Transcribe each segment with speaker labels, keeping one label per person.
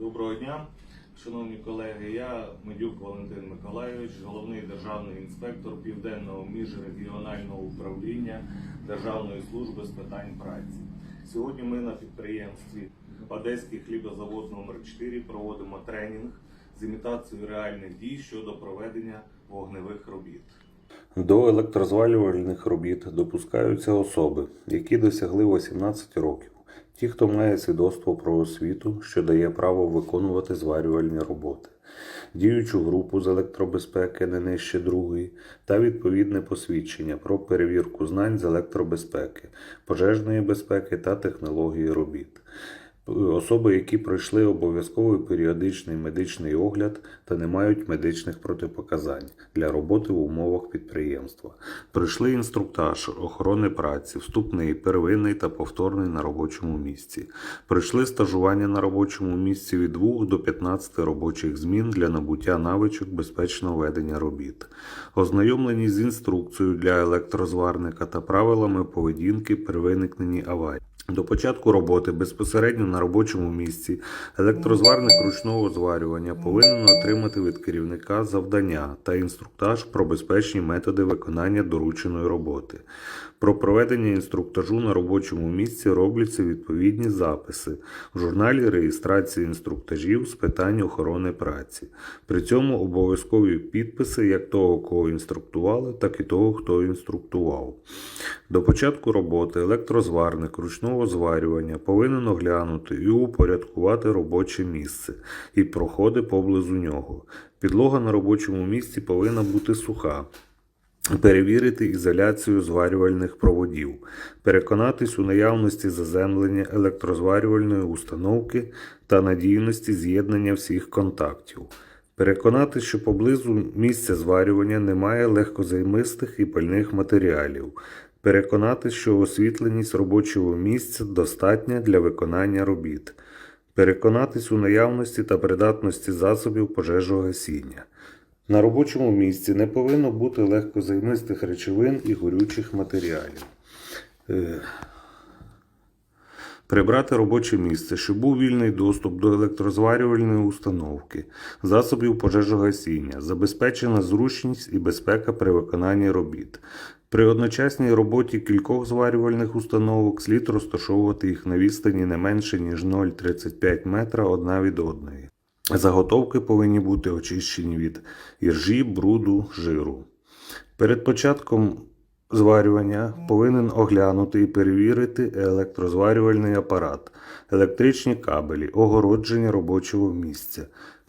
Speaker 1: Доброго дня, шановні колеги. Я Медюк Валентин Миколайович, головний державний інспектор Південного міжрегіонального управління Державної служби з питань праці. Сьогодні ми на підприємстві Одеський хлібозавод номер 4 проводимо тренінг з імітацією реальних дій щодо проведення вогневих робіт.
Speaker 2: До електрозвалювальних робіт допускаються особи, які досягли 18 років, ті, хто має свідоцтво про освіту, що дає право виконувати зварювальні роботи, діючу групу з електробезпеки не нижче другої та відповідне посвідчення про перевірку знань з електробезпеки, пожежної безпеки та технології робіт. Особи, які пройшли обов'язковий періодичний медичний огляд та не мають медичних протипоказань для роботи в умовах підприємства, пройшли інструктаж охорони праці, вступний, первинний та повторний на робочому місці, пройшли стажування на робочому місці від 2 до 15 робочих змін для набуття навичок безпечного ведення робіт, ознайомлені з інструкцією для електрозварника та правилами поведінки при виникненні аварії. До початку роботи безпосередньо на робочому місці електрозварник ручного зварювання повинен отримати від керівника завдання та інструктаж про безпечні методи виконання дорученої роботи. Про проведення інструктажу на робочому місці робляться відповідні записи в журналі реєстрації інструктажів з питань охорони праці. При цьому обов'язкові підписи як того, кого інструктували, так і того, хто інструктував. До початку роботи електрозварник ручного зварювання повинен оглянути і упорядкувати робоче місце і проходи поблизу нього. Підлога на робочому місці повинна бути суха. Перевірити ізоляцію зварювальних проводів, переконатись у наявності заземлення електрозварювальної установки та надійності з'єднання всіх контактів. Переконатись, що поблизу місця зварювання немає легкозаймистих і пальних матеріалів. Переконатись, що освітленість робочого місця достатня для виконання робіт. Переконатись у наявності та придатності засобів пожежогасіння. На робочому місці не повинно бути легкозаймистих речовин і горючих матеріалів. Е, Прибрати робоче місце, щоб був вільний доступ до електрозварювальної установки, засобів пожежогасіння, забезпечена зручність і безпека при виконанні робіт. При одночасній роботі кількох зварювальних установок слід розташовувати їх на відстані не менше, ніж 0,35 метра одна від одної. Заготовки повинні бути очищені від іржі, бруду, жиру. Перед початком зварювання повинен оглянути і перевірити електрозварювальний апарат, електричні кабелі, огородження робочого місця,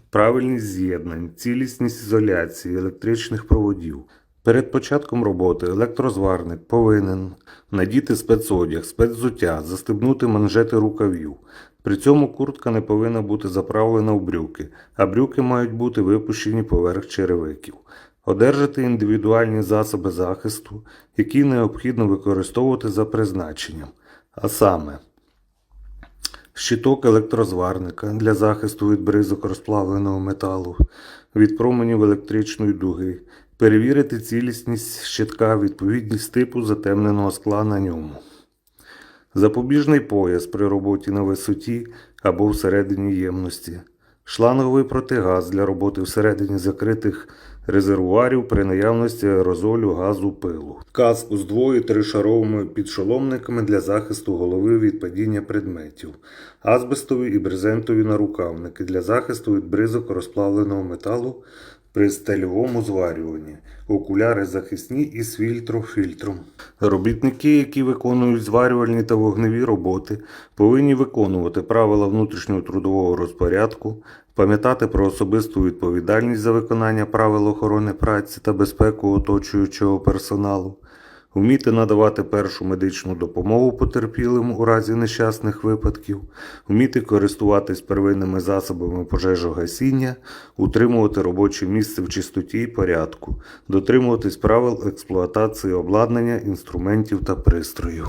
Speaker 2: правильність з'єднань, цілісність ізоляції електричних проводів. Перед початком роботи електрозварник повинен надіти спецодяг, спецзуття, застебнути манжети рукавів. При цьому куртка не повинна бути заправлена в брюки, а брюки мають бути випущені поверх черевиків. Одержати індивідуальні засоби захисту, які необхідно використовувати за призначенням, а саме щиток електрозварника для захисту від бризок розплавленого металу, від променів електричної дуги, перевірити цілісність щитка, відповідність типу затемненого скла на ньому. Запобіжний пояс при роботі на висоті або всередині ємності. Шланговий протигаз для роботи всередині закритих резервуарів при наявності аерозолю газу пилу. Каску з двою тришаровими підшоломниками для захисту голови від падіння предметів. Азбестові і брезентові нарукавники для захисту від бризок розплавленого металу при стельовому зварюванні, окуляри захисні із фільтрофільтром. Робітники, які виконують зварювальні та вогневі роботи, повинні виконувати правила внутрішнього трудового розпорядку, пам'ятати про особисту відповідальність за виконання правил охорони праці та безпеку оточуючого персоналу, вміти надавати першу медичну допомогу потерпілим у разі нещасних випадків, вміти користуватись первинними засобами пожежогасіння, утримувати робоче місце в чистоті і порядку, дотримуватись правил експлуатації обладнання, інструментів та пристроїв.